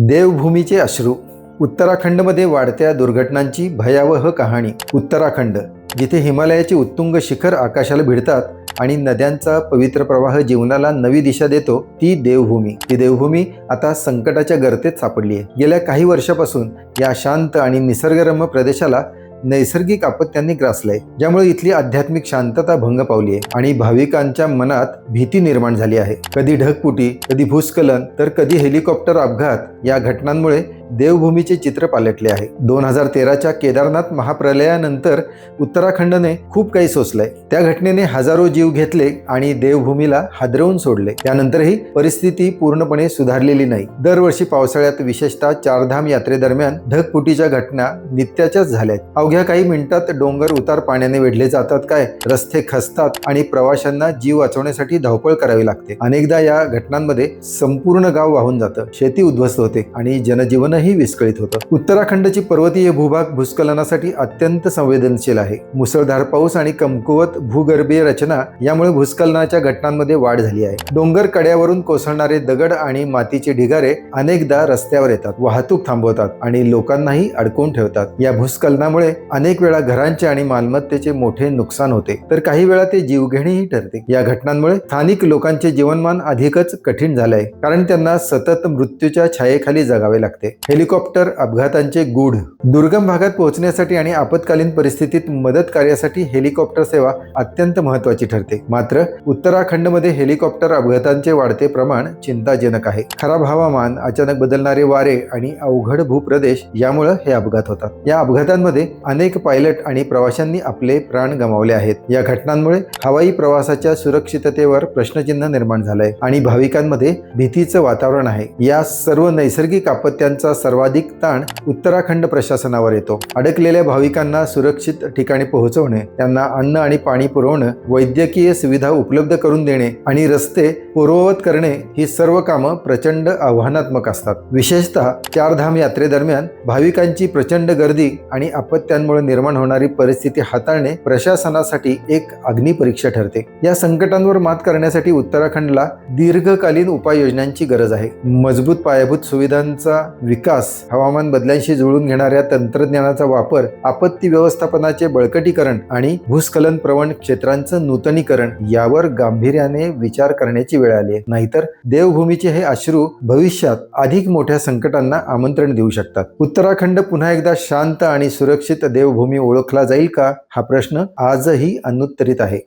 देवभूमीचे अश्रू. उत्तराखंडमध्ये वाढत्या दुर्घटनांची भयावह कहाणी. उत्तराखंड. जिथे हिमालयाचे उत्तुंग शिखर आकाशाला भिडतात आणि नद्यांचा पवित्र प्रवाह जीवनाला नवी दिशा देतो ती देवभूमी. ती देवभूमी आता संकटाच्या गर्तेत सापडली आहे. गेल्या काही वर्षापासून या शांत आणि निसर्गरम्य प्रदेशाला नैसर्गिक आपत्त्यांनी ग्रासलंय ज्यामुळे इथली आध्यात्मिक शांतता भंग पावली आहे आणि भाविकांच्या मनात भीती निर्माण झाली आहे. कधी ढगपुटी कधी भूस्खलन तर कधी हेलिकॉप्टर अपघात या घटनांमुळे देवभूमीचे चित्र पालटले आहे. दोन हजार तेराच्या केदारनाथ महाप्रलयानंतर उत्तराखंडने खूप काही सोसलंय. त्या घटनेने हजारो जीव घेतले आणि देवभूमीला हादरवून सोडले. त्यानंतरही परिस्थिती पूर्णपणे सुधारलेली नाही. दरवर्षी पावसाळ्यात विशेषतः चारधाम यात्रेदरम्यान ढगफुटीच्या घटना नित्याच्याच झाल्यात. अवघ्या काही मिनिटात डोंगर उतार पाण्याने वेढले जातात काय? रस्ते खचतात आणि प्रवाशांना जीव वाचवण्यासाठी धावपळ करावी लागते. अनेकदा या घटनांमध्ये संपूर्ण गाव वाहून जातं. शेती उद्ध्वस्त होते आणि जनजीवन ही विस्कळीत होतं. उत्तराखंडची पर्वतीय भूभाग भूस्खलनासाठी अत्यंत संवेदनशील आहे. मुसळधार पाऊस आणि कमकुवत भूगर्भीय रचना यामुळे भूस्खलनाच्या घटनांमध्ये वाढ झाली आहे. डोंगर कड्यावरून कोसळणारे दगड आणि मातीचे ढिगारे अनेकदा रस्त्यावर येतात वाहतूक थांबवतात आणि लोकांनाही अडकून ठेवतात. या भूस्खलनामुळे अनेक वेळा घरांचे आणि मालमत्तेचे मोठे नुकसान होते तर काही वेळा ते जीवघेणीही ठरते. या घटनांमुळे स्थानिक लोकांचे जीवनमान अधिकच कठीण झालंय कारण त्यांना सतत मृत्यूच्या छायेखाली जगावे लागते. हेलिकॉप्टर अपघातांचे गूढ. दुर्गम भागात पोहोचण्यासाठी आणि आपत्कालीन परिस्थितीत मदत कार्यासाठी हेलिकॉप्टर सेवा अत्यंत महत्वाची ठरते. मात्र उत्तराखंडमध्ये हेलिकॉप्टर अपघातांचे वाढते प्रमाण चिंताजनक आहे. खराब हवामान अचानक बदलणारे वारे आणि अवघड भूप्रदेश यामुळे हे अपघात होतात. या अपघातांमध्ये अनेक पायलट आणि प्रवाशांनी आपले प्राण गमावले आहेत. या घटनांमुळे हवाई प्रवासाच्या सुरक्षिततेवर प्रश्नचिन्ह निर्माण झालंय आणि भाविकांमध्ये भीतीचं वातावरण आहे. या सर्व नैसर्गिक आपत्त्यांचा सर्वाधिक ताण उत्तराखंड प्रशासनावर येतो. अडकलेल्या भाविकांना सुरक्षित ठिकाणी पोहोचवणे त्यांना अन्न आणि पाणी पुरवणं वैद्यकीय सुविधा उपलब्ध करून देणे आणि रस्ते पूर्ववत करणे ही सर्व कामं प्रचंड आव्हानात्मक असतात. विशेषतः चारधाम यात्रेदरम्यान भाविकांची प्रचंड गर्दी आणि आपत्त्यांमुळे निर्माण होणारी परिस्थिती हाताळणे प्रशासनासाठी एक अग्निपरीक्षा ठरते. या संकटांवर मात करण्यासाठी उत्तराखंडला दीर्घकालीन उपाययोजनांची गरज आहे. मजबूत पायाभूत सुविधांचा विकास हवामान बदलांशी जुळून घेणाऱ्या तंत्रज्ञानाचा वापर आपत्ती व्यवस्थापनाचे बळकटीकरण आणि भूस्खलन प्रवण क्षेत्रांचं नूतनीकरण यावर गांभीर्याने विचार करण्याची वेळ आली आहे. नाहीतर देवभूमीचे हे अश्रू भविष्यात अधिक मोठ्या संकटांना आमंत्रण देऊ शकतात. उत्तराखंड पुन्हा एकदा शांत आणि सुरक्षित देवभूमी ओळखला जाईल का? हा प्रश्न आजही अनुत्तरित आहे.